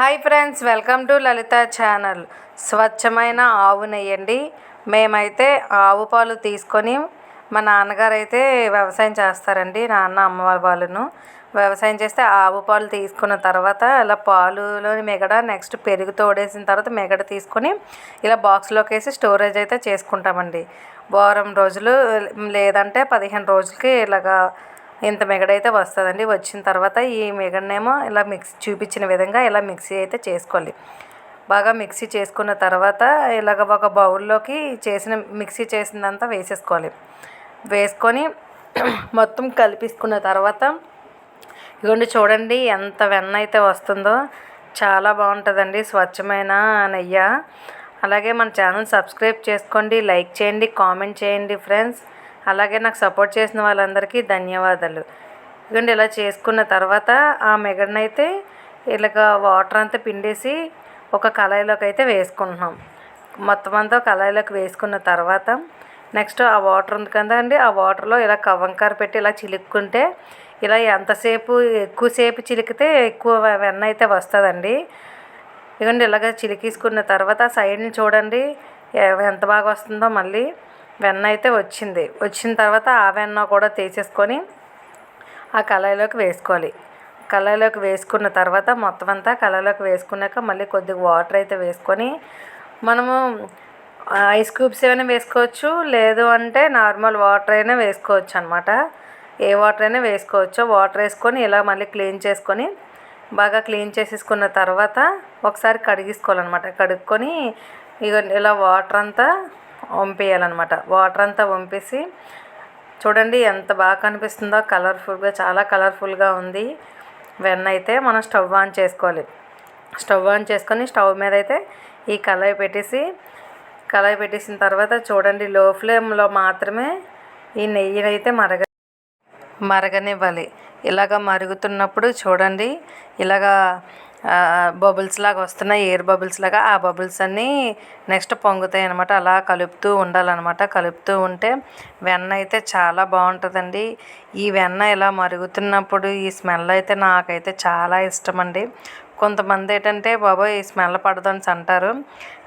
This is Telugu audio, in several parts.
Hi friends welcome to Lalitha channel. స్వచ్ఛమైన ఆవు నెయ్యండి. మేమైతే ఆవు పాలు తీసుకొని మా నాన్నగారు అయితే వ్యవసాయం చేస్తారండి నాన్న అమ్మ వాళ్ళను. వ్యవసాయం చేస్తే ఆవు పాలు తీసుకున్న తర్వాత ఇలా పాలులోని మిగడ నెక్స్ట్ పెరుగు తోడేసిన తర్వాత మిగడ తీసుకొని ఇలా బాక్స్లోకి వేసి స్టోరేజ్ అయితే చేసుకుంటామండి. వారం రోజులు లేదంటే పదిహేను రోజులకి ఇలాగా ఇంత మిగడైతే వస్తుందండి. వచ్చిన తర్వాత ఈ మిగడనేమో ఇలా మిక్స్ చూపించిన విధంగా ఇలా మిక్సీ అయితే చేసుకోవాలి. బాగా మిక్సీ చేసుకున్న తర్వాత ఇలాగ ఒక బౌల్లోకి చేసిన మిక్సీ చేసిందంతా వేసేసుకోవాలి. వేసుకొని మొత్తం కలిపేసుకున్న తర్వాత ఇదిగోండి చూడండి ఎంత వెన్న అయితే వస్తుందో. చాలా బాగుంటుందండి స్వచ్ఛమైన నెయ్యి. అలాగే మన ఛానల్ సబ్స్క్రైబ్ చేసుకోండి లైక్ చేయండి కామెంట్ చేయండి ఫ్రెండ్స్. అలాగే నాకు సపోర్ట్ చేసిన వాళ్ళందరికీ ధన్యవాదాలు. ఇదిగోండి ఇలా చేసుకున్న తర్వాత ఆ మెగడనైతే ఇలాగ వాటర్ అంతా పిండేసి ఒక కళాయిలోకి అయితే వేసుకుంటున్నాం. మొత్తం అంతా కళాయిలోకి వేసుకున్న తర్వాత నెక్స్ట్ ఆ వాటర్ ఉంది కదండి ఆ వాటర్లో ఇలా కవంకార పెట్టి ఇలా చిలుక్కుంటే ఇలా ఎంతసేపు ఎక్కువసేపు చిలికితే ఎక్కువ వెన్న అయితే వస్తుందండి. ఇదిగోండి ఇలాగ చిలికేసుకున్న తర్వాత సైడ్ని చూడండి ఎంత బాగా వస్తుందో మళ్ళీ. వెన్న అయితే వచ్చింది. వచ్చిన తర్వాత ఆ వెన్న కూడా తీసేసుకొని ఆ కళాయిలోకి వేసుకోవాలి. కళాయిలోకి వేసుకున్న తర్వాత మొత్తం అంతా కళాయిలోకి వేసుకున్నాక మళ్ళీ కొద్దిగా వాటర్ అయితే వేసుకొని మనము ఐస్ క్యూబ్స్ ఏమైనా వేసుకోవచ్చు? లేదు అంటే నార్మల్ వాటర్ అయినా వేసుకోవచ్చు అనమాట ఏ వాటర్ అయినా వేసుకోవచ్చు. వాటర్ వేసుకొని ఇలా మళ్ళీ క్లీన్ చేసుకొని బాగా క్లీన్ చేసేసుకున్న తర్వాత ఒకసారి కడిగేసుకోవాలన్నమాట. కడుక్కొని ఇక ఇలా వాటర్ అంతా వంపేయాలన్నమాట. వాటర్ అంతా వంపేసి చూడండి ఎంత బాగా కనిపిస్తుందో కలర్ఫుల్గా చాలా కలర్ఫుల్గా ఉంది. వెన్న అయితే మనం స్టవ్ ఆన్ చేసుకోవాలి. స్టవ్ ఆన్ చేసుకొని స్టవ్ మీద అయితే ఈ కళాయి పెట్టేసి కళాయి పెట్టేసిన తర్వాత చూడండి లో ఫ్లేమ్లో మాత్రమే ఈ నెయ్యినైతే అయితే మరగ మరగనివ్వాలి. ఇలాగ మరుగుతున్నప్పుడు చూడండి ఇలాగా బబుల్స్ లాగా వస్తున్నాయి ఎయిర్ బబుల్స్ లాగా. ఆ బబుల్స్ అన్నీ నెక్స్ట్ పొంగుతాయి అనమాట అలా కలుపుతూ ఉండాలన్నమాట. కలుపుతూ ఉంటే వెన్న అయితే చాలా బాగుంటుందండి. ఈ వెన్న ఇలా మరుగుతున్నప్పుడు ఈ స్మెల్ అయితే నాకైతే చాలా ఇష్టం అండి కొంతమంది ఏంటంటే బాబోయ్ ఈ స్మెల్ పడదని అంటారు.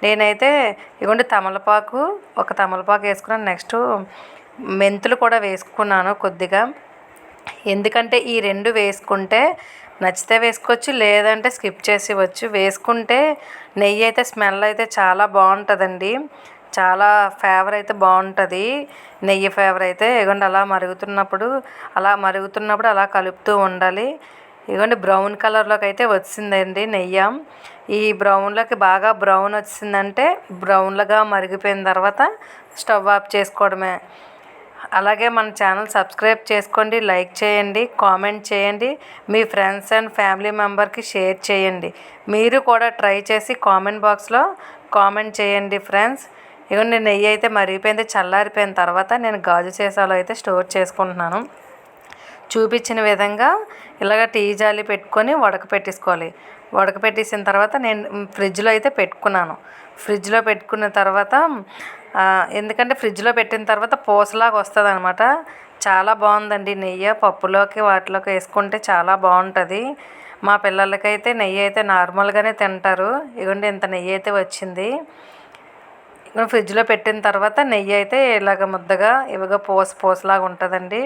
నేనైతే ఇగోండి తమలపాకు ఒక తమలపాకు వేసుకున్నాను. నెక్స్ట్ మెంతులు కూడా వేసుకున్నాను కొద్దిగా. ఎందుకంటే ఈ రెండు వేసుకుంటే నచ్చితే వేసుకోవచ్చు లేదంటే స్కిప్ చేసేవచ్చు వేసుకుంటే నెయ్యి అయితే స్మెల్ అయితే చాలా బాగుంటుందండి. చాలా ఫేవర్ అయితే బాగుంటుంది. నెయ్యి ఫేవర్ అయితే ఇగోండి అలా మరుగుతున్నప్పుడు అలా మరుగుతున్నప్పుడు అలా కలుపుతూ ఉండాలి. ఇగోండి బ్రౌన్ కలర్లోకి అయితే వచ్చిందండి నెయ్యి. ఈ బ్రౌన్లోకి బాగా బ్రౌన్ వచ్చిందంటే బ్రౌన్లుగా మరిగిపోయిన తర్వాత స్టవ్ ఆఫ్ చేసుకోవడమే. అలాగే మన ఛానల్ సబ్స్క్రైబ్ చేసుకోండి లైక్ చేయండి కామెంట్ చేయండి మీ ఫ్రెండ్స్ అండ్ ఫ్యామిలీ మెంబర్కి షేర్ చేయండి. మీరు కూడా ట్రై చేసి కామెంట్ బాక్స్లో కామెంట్ చేయండి ఫ్రెండ్స్. ఇవ్వండి నెయ్యి అయితే మరిగిపోయింది చల్లారిపోయిన తర్వాత నేను గాజు సీసాలో అయితే స్టోర్ చేసుకుంటున్నాను. చూపించిన విధంగా ఇలాగ టీ జాలి పెట్టుకొని ఉడకపెట్టేసుకోవాలి ఉడకపెట్టేసిన తర్వాత నేను ఫ్రిడ్జ్లో అయితే పెట్టుకున్నాను. ఫ్రిడ్జ్లో పెట్టుకున్న తర్వాత ఎందుకంటే ఫ్రిడ్జ్లో పెట్టిన తర్వాత పూసలాగా వస్తుంది అనమాట చాలా బాగుందండి నెయ్యి. పప్పులోకి వాటిలోకి వేసుకుంటే చాలా బాగుంటుంది. మా పిల్లలకైతే నెయ్యి అయితే నార్మల్గానే తింటారు. ఇదిగోండి ఇంత నెయ్యి అయితే వచ్చింది. ఫ్రిడ్జ్లో పెట్టిన తర్వాత నెయ్యి అయితే ఇలాగ ముద్దగా ఇవిగా పూస పూసలాగా ఉంటుందండి.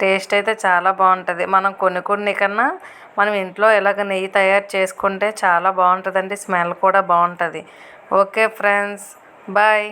టేస్ట్ అయితే చాలా బాగుంటుంది. మనం కొన్ని కొన్ని కన్నా మనం ఇంట్లో ఇలాగ నెయ్యి తయారు చేసుకుంటే చాలా బాగుంటుందండి. స్మెల్ కూడా బాగుంటుంది. Okay friends bye.